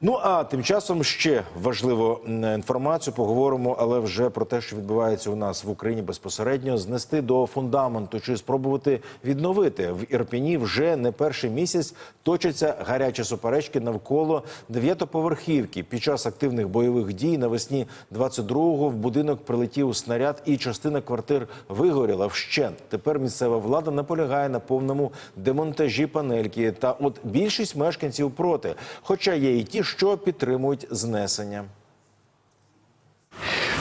Ну а тим часом ще важливу інформацію поговоримо, але вже про те, що відбувається у нас в Україні безпосередньо, знести до фундаменту чи спробувати відновити в Ірпіні вже не перший місяць точаться гарячі суперечки навколо дев'ятоповерхівки. Під час активних бойових дій навесні 22-го в будинок прилетів снаряд, і частина квартир вигоріла вщент. Тепер місцева влада наполягає на повному демонтажі панельки. Та от більшість мешканців проти, хоча є і ті, що підтримують знесення.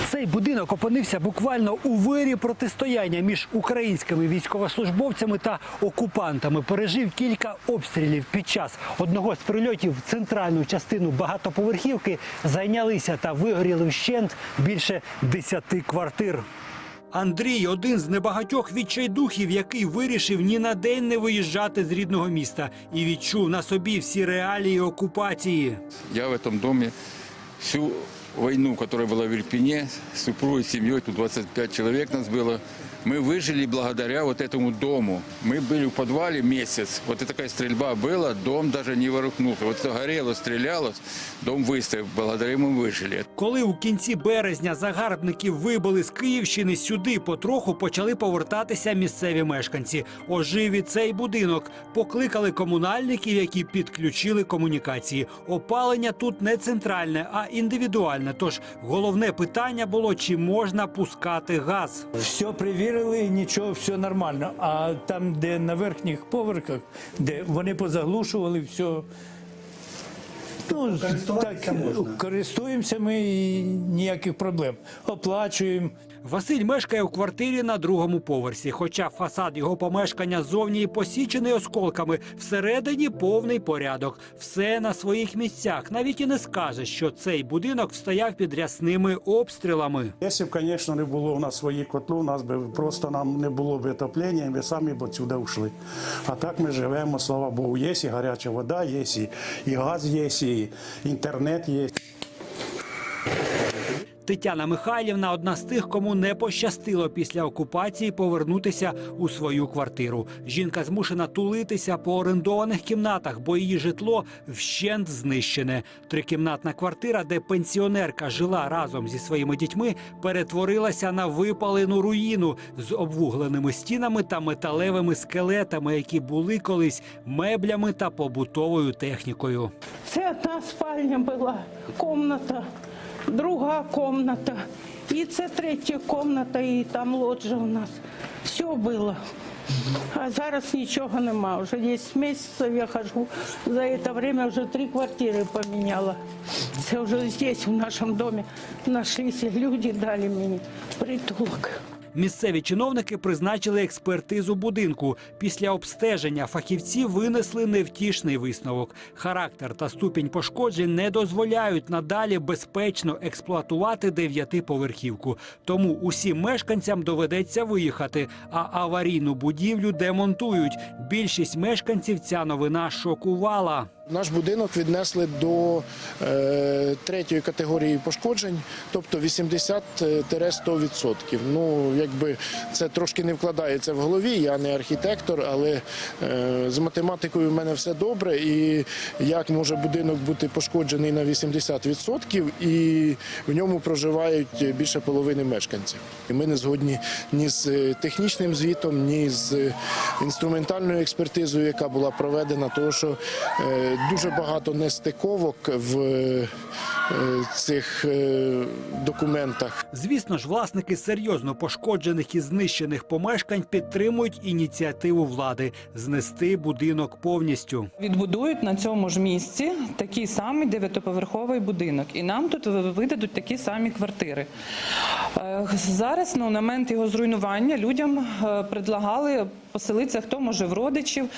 Цей будинок опинився буквально у вирі протистояння між українськими військовослужбовцями та окупантами. Пережив кілька обстрілів під час одного з прильотів в центральну частину багатоповерхівки зайнялися та вигоріли вщент більше десяти квартир. Андрій один з небагатьох відчайдухів, який вирішив ні на день не виїжджати з рідного міста і відчув на собі всі реалії окупації. Я в этом домі всю войну, которая была в Ирпене, с супругой, с семьей, тут 25 человек нас было, мы выжили благодаря вот этому дому. Мы были в подвале месяц, вот и такая стрельба была, дом даже не ворухнулся. Вот это горело, стрелялось, дом выстоял, благодаря ему выжили. Коли у кінці березня загарбників вибили з Київщини, сюди потроху почали повертатися місцеві мешканці. Ожив і цей будинок. Покликали комунальників, які підключили комунікації. Опалення тут не центральне, а індивідуальне. Тож головне питання було, чи можна пускати газ. Все перевірили, нічого, все нормально. А там, де на верхніх поверхах, де вони позаглушували, все. Ну, так, користуємося ми і ніяких проблем. Оплачуємо. Василь мешкає у квартирі на другому поверсі. Хоча фасад його помешкання зовні і посічений осколками, всередині повний порядок. Все на своїх місцях. Навіть і не скаже, що цей будинок стояв під рясними обстрілами. Якщо б, звісно, не було у нас свої котли, у нас би просто нам не було б отоплення, і ми самі б отсюди ушли. А так ми живемо, слава Богу, є і гаряча вода, є і, і газ є, і інтернет є. Тетяна Михайлівна одна з тих, кому не пощастило після окупації повернутися у свою квартиру. Жінка змушена тулитися по орендованих кімнатах, бо її житло вщент знищене. Трикімнатна квартира, де пенсіонерка жила разом зі своїми дітьми, перетворилася на випалену руїну з обвугленими стінами та металевими скелетами, які були колись меблями та побутовою технікою. Це одна спальня була, комната, друга комната. І це третя комната, і там лоджа у нас. Все було. А зараз нічого нема. Вже 10 місяців я хожу. За це время вже три квартири поміняла. Це вже здесь, в нашому домі, знайшлися люди, дали мені притулок. Місцеві чиновники призначили експертизу будинку. Після обстеження фахівці винесли невтішний висновок. Характер та ступінь пошкоджень не дозволяють надалі безпечно експлуатувати дев'ятиповерхівку. Тому усім мешканцям доведеться виїхати, а аварійну будівлю демонтують. Більшість мешканців ця новина шокувала. Наш будинок віднесли до е, третьої категорії пошкоджень, тобто 80-100%. Ну, якби це трошки не вкладається в голові. Я не архітектор, але е, з математикою в мене все добре. І як може будинок бути пошкоджений на 80% і в ньому проживають більше половини мешканців. І ми не згодні ні з е, технічним звітом, ні з інструментальною експертизою, яка була проведена, тому що е, дуже багато нестиковок в цих е, документах. Звісно ж, власники серйозно пошкоджених і знищених помешкань підтримують ініціативу влади знести будинок повністю. Відбудують на цьому ж місці такий самий дев'ятиповерховий будинок, і нам тут видадуть такі самі квартири. Е, Зараз ну, на момент його зруйнування людям е, предлагали поселитися, хто може в родичів.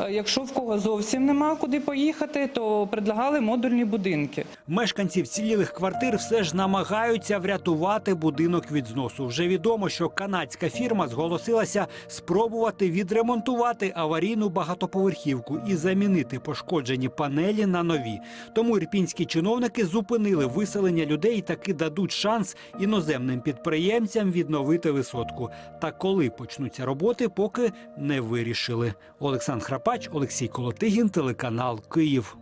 Е, Якщо в кого зовсім нема куди поїхати, то предлагали модульні будинки. Мешканці вцілілих квартир все ж намагаються врятувати будинок від зносу. Вже відомо, що канадська фірма зголосилася спробувати відремонтувати аварійну багатоповерхівку і замінити пошкоджені панелі на нові. Тому ірпінські чиновники зупинили виселення людей таки дадуть шанс іноземним підприємцям відновити висотку. Та коли почнуться роботи, поки не вирішили. Олександр Храпач, Олексій Колотигін, телеканал Київ.